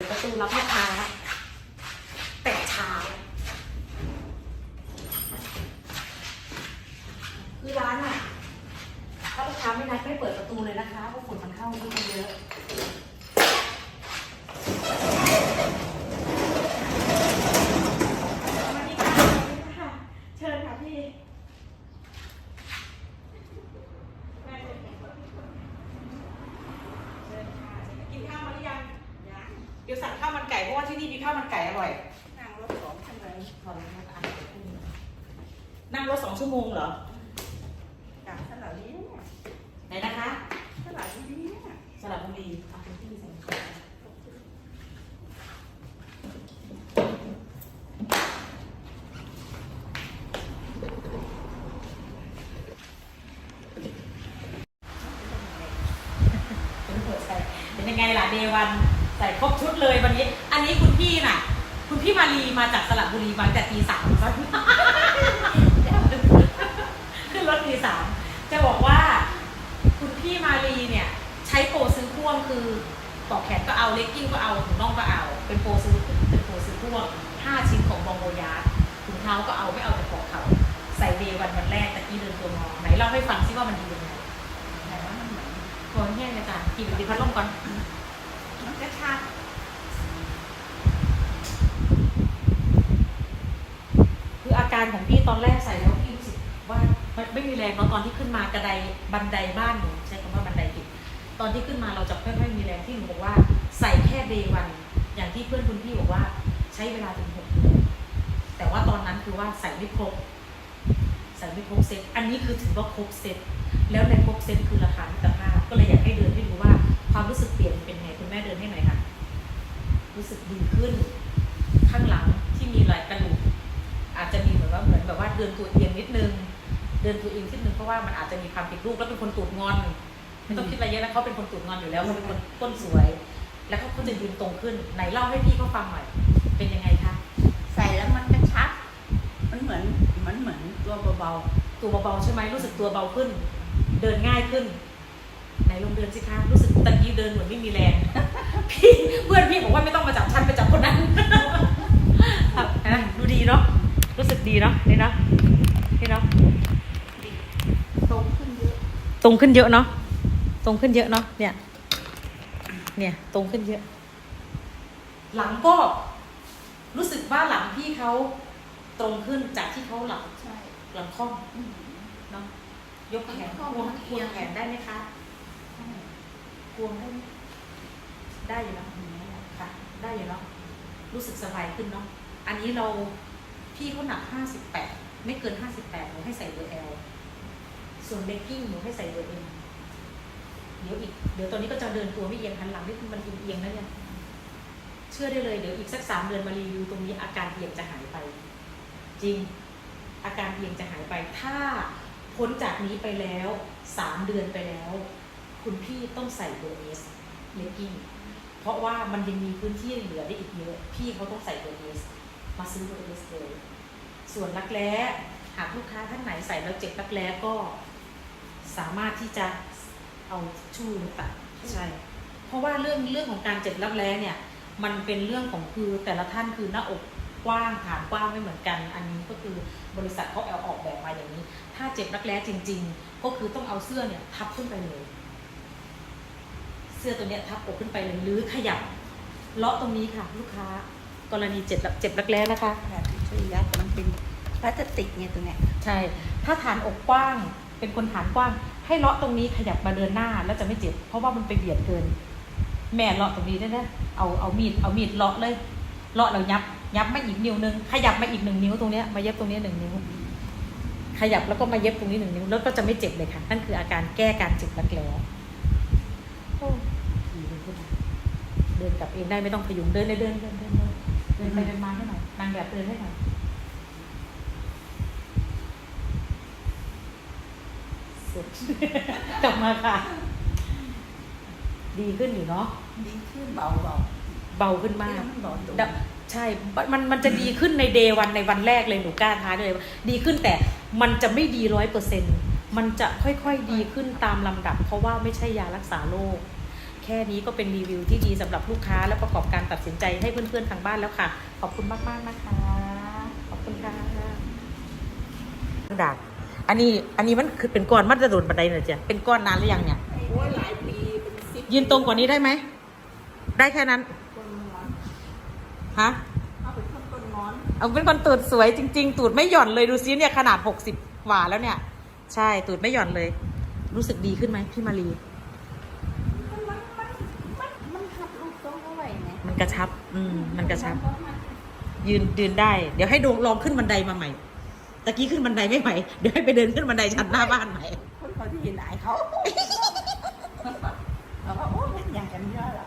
ประตูรับลูกค้าแต่เช้า คือร้านอะถ้าลูกค้าไม่นัดไม่เปิดประตูเลยนะคะเพราะฝุ่นมันเข้าค่อนเยอะ สวัสดีค่ะสวัสดีค่ะ เชิญค่ะพี่แม่เชิญค่ะเชิญค่ะกินข้าวมาหรือยัง ยัง เดี๋ยวสั่งข้าวมันไก่เพราะว่าที่นี่มีข้าวมันไก่อร่อย นั่งรถสองชั่วโมงพอแล้วอ่านเดี๋ยวพรุ่งนี้นั่งรถสองชั่วโมงเหรอกลับสลับนี้เนี่ยไหนนะคะสลับนี้เนี่ยสระบุรีเอาเป็นที่ใส่ของเป็นหัวใส่เป็นยังไงล่ะเดวัน ใส่ครบชุดเลยวันนี้ อันนี้คุณพี่น่ะ คุณพี่มารีมาจากสระบุรีมาแต่ตีสามซะขึ้นรถตีสามจะบอกว่า คุณพี่มารีเนี่ย ใช้โปรซื้อพ่วงคือปลอกแขนก็เอาเลกกิ้งก็เอาถุงน่องก็เอา เป็นโปรซื้อเป็นโปรซื้อพ่วงห้าชิ้นของบองโบยาร์ดถุงเท้าก็เอาไม่เอาแต่ปลอกเขาใส่เดย์วันวันแรกแต่กี้เดินตัวงอไหนเล่าให้ฟังซิว่ามันดียังไงแต่ว่ามันเหมือนพอแห้งอาจารย์กินดิพัดลมก่อนมั นกระคืออาการของพี่ตอนแรกใส่แล้วพี่รู้สึกว่ามันไม่มีแรงเนาะตอนที่ขึ้นมากระไดบันไดบ้านหนูใช้คำว่าบันไดผิดตอนที่ขึ้นมาเราจะค่อยมีแรงที่หนูบอกว่าใส่แค่เดวันอย่างที่เพื่อนคุณพี่บอกว่าใช้เวลาถึงหกเดือนแต่ว่าตอนนั้นคือว่าใส่ไม่ครบใส่ไม่ครบเซตอันนี้คือถือว่าครบเซตแล้วในครบเซตคือราคามิตรภาพก็เลยอยากให้เดินให้ดูว่าความรู้สึกเปลี่ยนเป็นไง ม่เดินให้หน่อยค่ะ รู้สึกดีขึ้น ข้างหลังที่มีรอยกระดูกอาจจะมีเหมือนว่าเหมือนแบบว่าเดินตัวเอียงนิดนึง เดินตัวเอียงนิดนึงเพราะว่ามันอาจจะมีความผิดรูปแล้วเป็นคนตูดงอนไม่ต้องคิดอะไรเยอะนะเขาเป็นคนตูดงอนอยู่แล้วเขาเป็นคนก้นสวย แล้วเขาก็จะยืนตรงขึ้นไหนเล่าให้พี่เขาฟังหน่อย เป็นยังไงคะใส่แล้วมันกระชับ มันเหมือนมันเหมือนตัวเบาตัวเบาๆใช่ไหมรู้สึกตัวเบาขึ้น เดินง่ายขึ้น ไหนลองเดินสิคะรู้สึกตะกี้เดินเหมือนไม่มีแรงพี่เพื่อนพี่บอกว่าไม่ต้องมาจับฉันไปจับคนนั้นครับนะดูดีเนาะรู้สึกดีเนาะนี่เนาะนี่เนาะๆตรงขึ้นเยอะตรงขึ้นเยอะเนาะตรงขึ้นเยอะเนาะเนี่ย เนี่ยตรงขึ้นเยอะ หลังก็รู้สึกว่าหลังพี่เขาตรงขึ้นจากที่เขาหลังใช่หลังค่อมอืมเนาะยกแขนข้อควมืงอคเอีวยงงแขนได้ไหมคะใช่ ควงได้ไหมได้อยู่เนาะค่ะ ได้อยู่เนาะรู้สึกสบายขึ้นเนาะอันนี้เราพี่เขาหนักห้าสิบแปดไม่เกินห้าสิบแปดหนูให้ใส่เบอร์ L ส่วนเบกกิ้งหนูให้ใส่เบอร์ M เดี๋ยวอีกเดี๋ยวตอนนี้ก็จะเดินตัวไม่เอียงหันหลังนี่มันเอียงๆนะเนี่ยเชื่อได้เลยเดี๋ยวอีกสักสามเดือนมารีวิวตรงนี้อาการเอียงจะหายไป จริง อาการเอียงจะหายไป ถ้าพ้นจากนี้ไปแล้วสามเดือนไปแล้ว คุณพี่ต้องใส่เบอร์เอสเลกกิ้งเพราะว่ามันยังมีพื้นที่เหลือได้อีกเยอะพี่เขาต้องใส่เบอร์เอสมาซื้อเบอร์เอสเลยส่วนรักแร้หากลูกค้าท่านไหนใส่แล้วเจ็บรักแร้ก็สามารถที่จะเอาชู่ตัดใช่เพราะว่าเรื่องเรื่องของการเจ็บรักแร้เนี่ย มันเป็นเรื่องของคือแต่ละท่านคือหน้าอกกว้างฐานกว้างไม่เหมือนกัน อันนี้ก็คือบริษัทเขาเอาออกแบบมาอย่างนี้ ถ้าเจ็บรักแร้จริง ๆ ก็คือต้องเอาเสื้อเนี่ยทับขึ้นไปเลย เสื้อตัวเนี้ยทับอกขึ้นไปเลยหรือขยับเลาะตรงนี้ค่ะ ลูกค้ากรณีเจ็บเจ็บรักแร้นะคะ แบบที่ช่วยยัดมันเป็นพลาสติกเนี่ยตัวเนี้ยใช่ ถ้าฐานอกกว้าง เป็นคนฐานกว้าง ให้เลาะตรงนี้ขยับมาเดินหน้าแล้วจะไม่เจ็บ เพราะว่ามันไปเบียดเกิน แม่เลาะตรงนี้ได้ไหมเอาเอามีดเอามีดเลาะเลย เลาะแล้วยับ ยับมาอีกนิ้วหนึง ขยับมาอีกหนึ่งนิ้วตรงเนี้ยมาเย็บตรงเนี้ยหนึ่งนิ้ว ขยับแล้วก็มาเย็บตรงนี้หนึ่งนิ้ว แล้วก็จะไม่เจ็บเลยค่ะ นั่นคืออาการแก้การเจ็บรักแร้โอ้ดีเลยคุณ เดินกลับเองได้ไม่ต้องพยุงเดินเลยเดินเดินเดินเดินเดินไปเดินมาให้หน่อยนางแบบเดินให้หน่อยสุดกลับมาค่ะ ดีขึ้นอยู่เนาะดีขึ้นเบาเบาเบาขึ้นๆมากมันเบาตัวดะใช่มันมันจะดีขึ้นในเดย์วันในวันแรกเลยหนูกล้าท้าได้เลยว่าดีขึ้นแต่มันจะไม่ดีร้อยเปอร์เซ็นมันจะค่อยๆดีขึ้นตามลำดับ เพราะว่าไม่ใช่ยารักษาโรค แค่แค่นี้ก็เป็นรีวิวที่ดีสำหรับลูกค้าและประกอบการตัดสินใจให้เพื่อนๆทางบ้านแล้วค่ะ ขอบคุณมากๆนะคะ ขอบคุณค่ะดาดอันนี้อันนี้มันคือเป็นก้อนมัดจะโดนบันไดหน่อยจ้ะเป็นก้อนนานหรือยังเนี่ยโอ้ยหลายปีเป็นสิบยืนตรงกว่านี้ได้ไหม ได้แค่นั้นคนงอนฮะเอาเป็นคนคนงอนเอาเป็นคนตูดสวยจริง ๆ ตูดไม่หย่อนเลยดูซิเนี่ยขนาดหกสิบกว่าแล้วเนี่ย ใช่ตูดไม่หย่อนเลย รู้สึกดีขึ้นไหมพี่มารี มันมันมันมันหัดลูกต้องเอาไว้ไหม มัน กระชับ อืมมันกระชับ ยืนยืนได้ เดี๋ยวให้ดูลองขึ้นบันไดมาใหม่ ตะกี้ขึ้นบันไดไม่ไหว เดี๋ยวให้ไปเดินขึ้นบันไดชั้นหน้าบ้านใหม่ คนเขาที่เห็นหลายเขาเขาว่าโอ้ยมันอย่างกันเยอะละ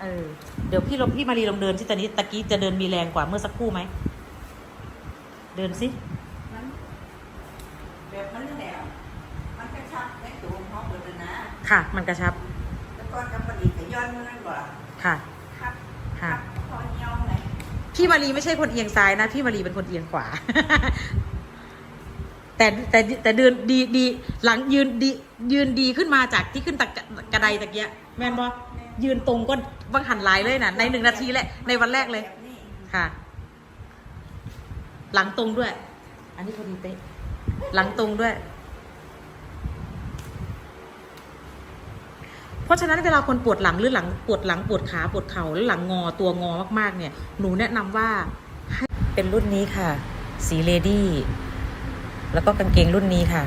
เออ เดี๋ยวพี่ลองพี่มารีลองเดินสิตอนนี้ตะกี้จะเดินมีแรงกว่าเมื่อสักครู่ไหม เดินสิมันแบบมันแหลมมันกระชับในตัวของเขาเบิดเลยนะ ค่ะ มันกระชับ แล้วก็กำปดีกับ ย้อนมันนั่นบ่ล่ะค่ะครับค่ะคอเหี่ยวไงพี่มารีไม่ใช่คนเอียงซ้ายนะ พี่มารีเป็นคนเอียงขวา แต่แต่แต่เดินดีดีหลังยืนดียืนดีขึ้นมาจากที่ขึ้นตะกะกระไดตะเกียะแม่นบอยืนตรงก็บังหันหลายเลยนะในหนึ่งนาทีแหละในวันแรกเลยแบบนี้ค่ะ หลังตรงด้วย อันนี้พอดีเป๊ะหลังตรงด้วย เพ ราะฉะนั้นเวลาคนปวดหลังหรือหลังปวดหลังปวดขาปวดเข่าหรือหลังงอตัวงอมากๆ เนี่ย หนูแนะนำว่าให้เป็นรุ่นนี้ค่ะ สีเลดี้แล้วก็กางเกงรุ่นนี้ค่ะ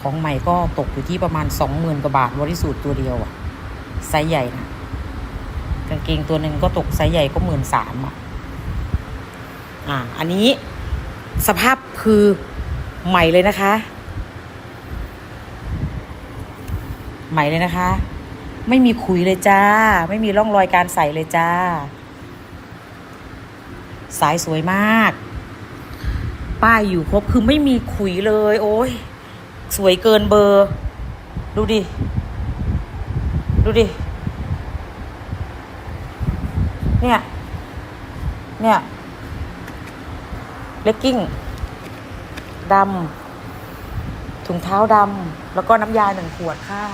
ของใหม่ก็ตกอยู่ที่ประมาณสองหมื่นกว่าบาทบริสุทธิ์ตัวเดียวอะไซส์ใหญ่นะกางเกงตัวหนึ่งก็ตกไซส์ใหญ่ก็หมื่นสามอะอ่าอันนี้สภาพคือใหม่เลยนะคะ ใหม่เลยนะคะ ไม่มีขุยเลยจ้า ไม่มีร่องรอยการใส่เลยจ้า สายสวยมาก ป้ายอยู่ครบคือไม่มีขุยเลย โอ้ยสวยเกินเบอร์ ดูดิ ดูดิ เนี่ย เนี่ยเลกกิ้งดำถุงเท้าดำ แล้วก็น้ำยาหนึ่งขวดค่ะ